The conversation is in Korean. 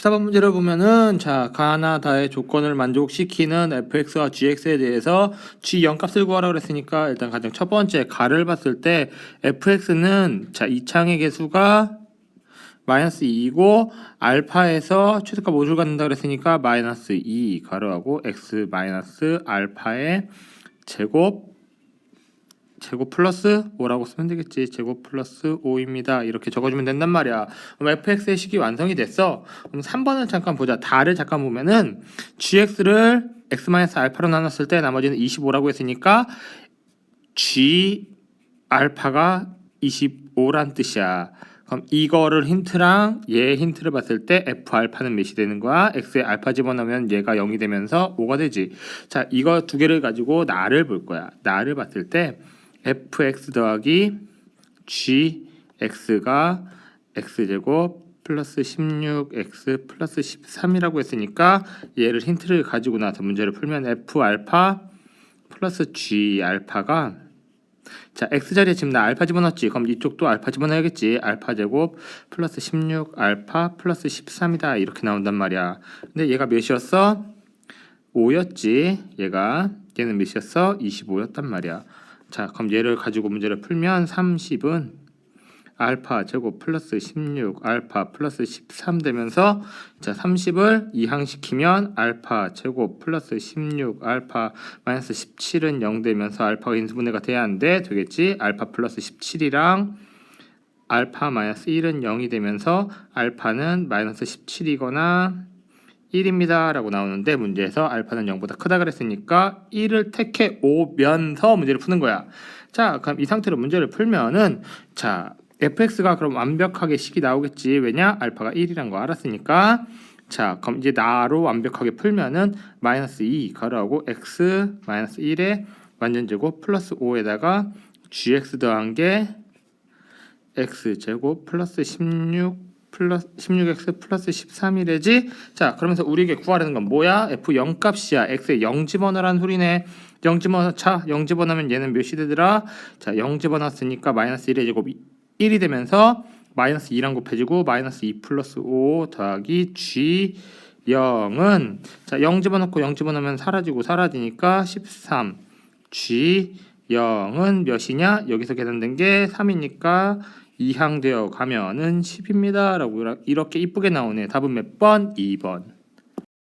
14번 문제를 보면은 자 가나다의 조건을 만족시키는 fx와 gx에 대해서 g 0 값을 구하라고 그랬으니까 일단 가장 첫 번째 가를 봤을 때 fx는 자 이창의 개수가 마이너스 2이고 알파에서 최소값 5를 갖는다 그랬으니까 마이너스 2 가로하고 x 마이너스 알파의 제곱 제곱 플러스 5라고 쓰면 되겠지. 제곱 플러스 5입니다. 이렇게 적어주면 된단 말이야. 그럼 fx의 식이 완성이 됐어. 그럼 3번을 잠깐 보자. 다를 잠깐 보면은 gx를 x-알파로 나눴을 때 나머지는 25라고 했으니까 g 알파가 25란 뜻이야. 그럼 이거를 힌트랑 얘 힌트를 봤을 때 f 알파는 몇이 되는 거야? x에 알파 집어넣으면 얘가 0이 되면서 5가 되지. 자, 이거 두 개를 가지고 나를 볼 거야. 나를 봤을 때 fx 더하기 gx가 x제곱 플러스 16x 플러스 13이라고 했으니까 얘를 힌트를 가지고 나서 문제를 풀면 f 알파 플러스 g 알파가 자 x 자리에 지금 나 알파 집어넣었지. 그럼 이쪽도 알파 집어넣어야겠지. 알파 제곱 플러스 16 알파 플러스 13이다. 이렇게 나온단 말이야. 근데 얘가 몇이었어? 5였지. 얘가 얘는 몇이었어? 25였단 말이야 자 그럼 얘를 가지고 문제를 풀면 30은 알파 제곱 플러스 16 알파 플러스 13 되면서 자 30을 이항시키면 알파 제곱 플러스 16 알파 마이너스 17은 0 되면서 알파가 인수분해가 돼야 하는데 되겠지? 알파 플러스 17이랑 알파 마이너스 1은 0이 되면서 알파는 마이너스 17이거나 1입니다 라고 나오는데 문제에서 알파는 0보다 크다 그랬으니까 1을 택해 오면서 문제를 푸는 거야. 자 그럼 이 상태로 문제를 풀면은 자 fx가 그럼 완벽하게 식이 나오겠지. 왜냐? 알파가 1이란 거 알았으니까. 자 그럼 이제 나로 완벽하게 풀면은 마이너스 2 가로하고 x 마이너스 1의 완전 제곱 플러스 5에다가 gx 더한 게 x 제곱 플러스 16 플러스 16x 플러스 13이래지? 자 그러면서 우리에게 구하라는 건 뭐야? F 0 값이야. X에 0 집어넣으란 소리네. 0 집어넣어 차0 집어넣으면 얘는 몇이 되더라? 자0 집어넣었으니까 마이너스 1의 제곱 1이 되면서 마이너스 2랑 곱해지고 마이너스 2 플러스 5 더하기 g 0은 자 0 집어넣고 0 집어넣으면 사라지고 사라지니까 13 g 0은 몇이냐? 여기서 계산된 게 3이니까 이항되어 가면은 10입니다. 라고 이렇게 이쁘게 나오네. 답은 몇 번? 2번